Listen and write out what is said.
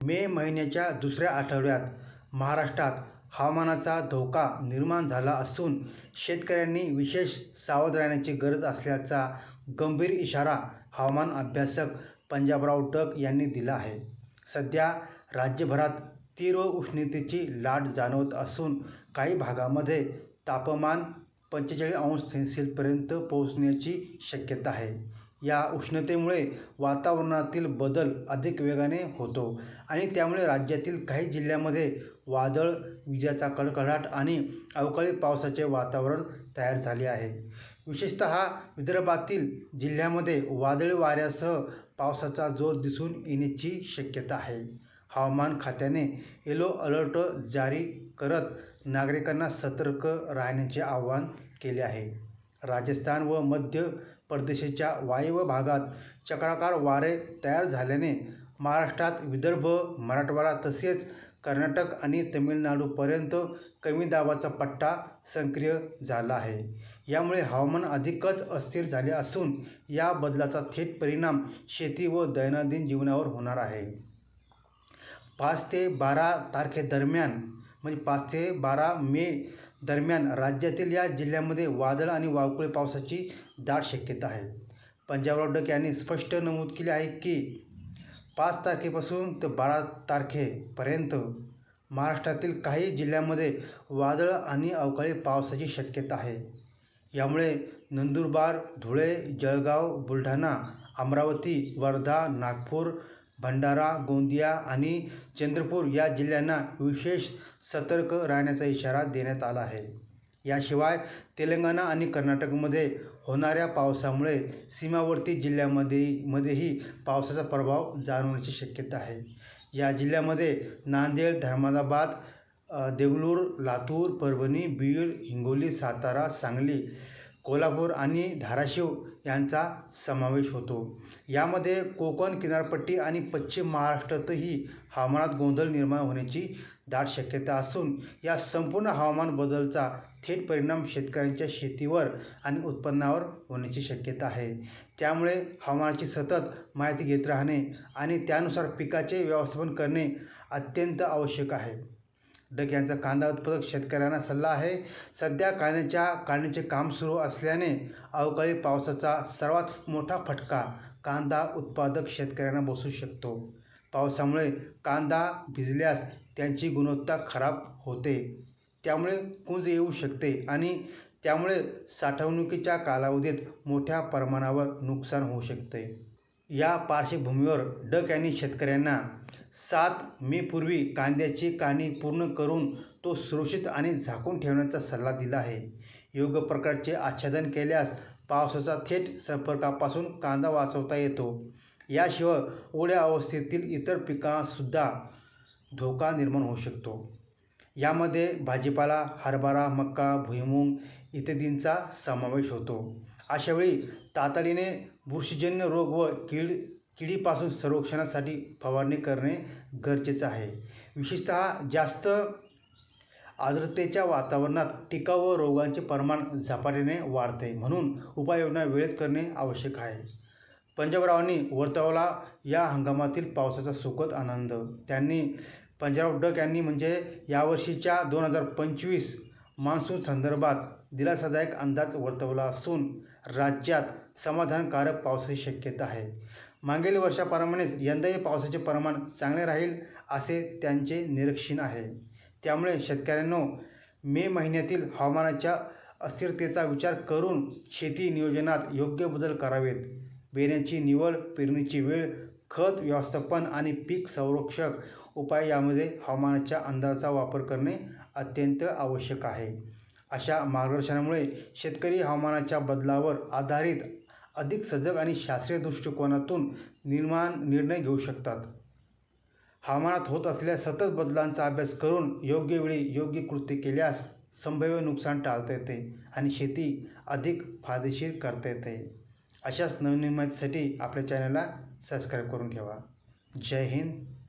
मे महिन्याच्या दुसऱ्या आठवड्यात महाराष्ट्रात हवामानाचा धोका निर्माण झाला असून शेतकऱ्यांनी विशेष सावध राहण्याची गरज असल्याचा गंभीर इशारा हवामान अभ्यासक पंजाबराव टक यांनी दिला आहे. सध्या राज्यभरात तीव्र उष्णतेची लाट जाणवत असून काही भागामध्ये तापमान पंचेचाळीस अंश सेल्सिअसपर्यंत पोहोचण्याची शक्यता आहे. या उष्णतेमुळे वातावरणातील बदल अधिक वेगाने होतो आणि त्यामुळे राज्यातील काही जिल्ह्यामध्ये वादळ विजाचा कडकडाट आणि अवकाळी पावसाचे वातावरण तयार झाले आहे. विशेषत विदर्भातील जिल्ह्यामध्ये वादळी वाऱ्यासह पावसाचा जोर दिसून येण्याची शक्यता आहे. हवामान खात्याने येलो अलर्ट जारी करत नागरिकांना सतर्क राहण्याचे आवाहन केले आहे. राजस्थान व मध्य प्रदेशाच्या वायव्य भागात चक्राकार वारे तयार झाल्याने महाराष्ट्रात विदर्भ मराठवाडा तसेच कर्नाटक आणि तमिळनाडूपर्यंत कमी दाबाचा पट्टा सक्रिय झाला आहे. यामुळे हवामान अधिकच अस्थिर झाले असून या बदलाचा थेट परिणाम शेती व दैनंदिन जीवनावर होणार आहे. पाच ते बारा तारखेदरम्यान म्हणजे पाच ते बारा मे दरम्यान राज्यातील या जिल्ह्यामध्ये वादळ आणि वावकुळी पावसाची दाट शक्यता आहे. पंजाबराव डक यांनी स्पष्ट नमूद केले आहे की पाच तारखेपासून ते बारा तारखेपर्यंत महाराष्ट्रातील काही जिल्ह्यांमध्ये वादळ आणि अवकाळी पावसाची शक्यता आहे. यामुळे नंदुरबार धुळे जळगाव बुलढाणा अमरावती वर्धा नागपूर भंडारा गोंदिया आणि चंद्रपूर या जिल्ह्यांना विशेष सतर्क राहण्याचा इशारा देण्यात आला आहे. याशिवाय तेलंगणा आणि कर्नाटकमध्ये होणाऱ्या पावसामुळे सीमावर्ती जिल्ह्यामध्ये मध्येही पावसाचा प्रभाव जाणवण्याची शक्यता आहे. या जिल्ह्यामध्ये नांदेड धर्मादाबाद देगलूर लातूर परभणी बीड हिंगोली सातारा सांगली कोल्हापूर आणि धाराशिव यांचा समावेश होतो. यामध्ये कोकण किनारपट्टी आणि पश्चिम महाराष्ट्रातही हवामानात गोंधळ निर्माण होण्याची दाट शक्यता असून या संपूर्ण हवामान बदलचा थेट परिणाम शेतकऱ्यांच्या शेतीवर आणि उत्पन्नावर होण्याची शक्यता आहे. त्यामुळे हवामानाची सतत माहिती घेत राहणे आणि त्यानुसार पिकाचे व्यवस्थापन करणे अत्यंत आवश्यक आहे. डक यांचा कांदा उत्पादक शेतकऱ्यांना सल्ला आहे. सध्या कांद्याच्या काढणीचे काम सुरू असल्याने अवकाळी पावसाचा सर्वात मोठा फटका कांदा उत्पादक शेतकऱ्यांना बसू शकतो. पावसामुळे कांदा भिजल्यास त्यांची गुणवत्ता खराब होते. त्यामुळे कुंज येऊ शकते आणि त्यामुळे साठवणुकीच्या कालावधीत मोठ्या प्रमाणावर नुकसान होऊ शकते. या पार्श्वभूमीवर डक यांनी शेतकऱ्यांना सात मेपूर्वी कांद्याची काणी पूर्ण करून तो सुरक्षित आणि झाकून ठेवण्याचा सल्ला दिला आहे. योग्य प्रकारचे आच्छादन केल्यास पावसाचा थेट संपर्कापासून कांदा वाचवता येतो. याशिवाय ओढ्या अवस्थेतील इतर पिकांसुद्धा धोका निर्माण होऊ शकतो. यामध्ये भाजीपाला हरभरा मका भुईमूग इत्यादींचा समावेश होतो. अशावेळी तातडीने बुरशीजन्य रोग व कीड किडीपासून संरक्षणासाठी फवारणी करणे गरजेचं आहे. विशेषतः जास्त आर्द्रतेच्या वातावरणात टिकाऊ व रोगांचे प्रमाण झपाट्याने वाढते म्हणून उपाययोजना वेळेत करणे आवश्यक आहे. पंजाबरावांनी वर्तवला या हंगामातील पावसाचा सुखद आनंद. त्यांनी पंजाबराव डक यांनी म्हणजे यावर्षीच्या दोन हजार पंचवीस मान्सून संदर्भात दिलासादायक अंदाज वर्तवला असून राज्यात समाधानकारक पावसाची शक्यता आहे. मागील वर्षाप्रमाणेच यंदाही पावसाचे प्रमाण चांगले राहील असे त्यांचे निरीक्षण आहे. त्यामुळे शेतकऱ्यांनो मे महिन्यातील हवामानाच्या अस्थिरतेचा विचार करून शेती नियोजनात योग्य बदल करावेत. बेण्याची निवड पेरणीची वेळ खत व्यवस्थापन आणि पीक संरक्षक उपाय यामध्ये हवामानाच्या अंदाजाचा वापर करणे अत्यंत आवश्यक आहे. अशा मार्गदर्शनामुळे शेतकरी हवामानाच्या बदलावर आधारित अधिक सजग आणि शास्त्रीय दृष्टिकोनातून निर्माण निर्णय घेऊ शकतात. हवामानात होत असलेल्या सतत बदलांचा अभ्यास करून योग्य वेळी योग्य कृती केल्यास संभाव्य नुकसान टाळता येते आणि शेती अधिक फायदेशीर करता येते. अशाच नवनवीन माहितीसाठी आपल्या चॅनलला सबस्क्राईब करून ठेवा. जय हिंद.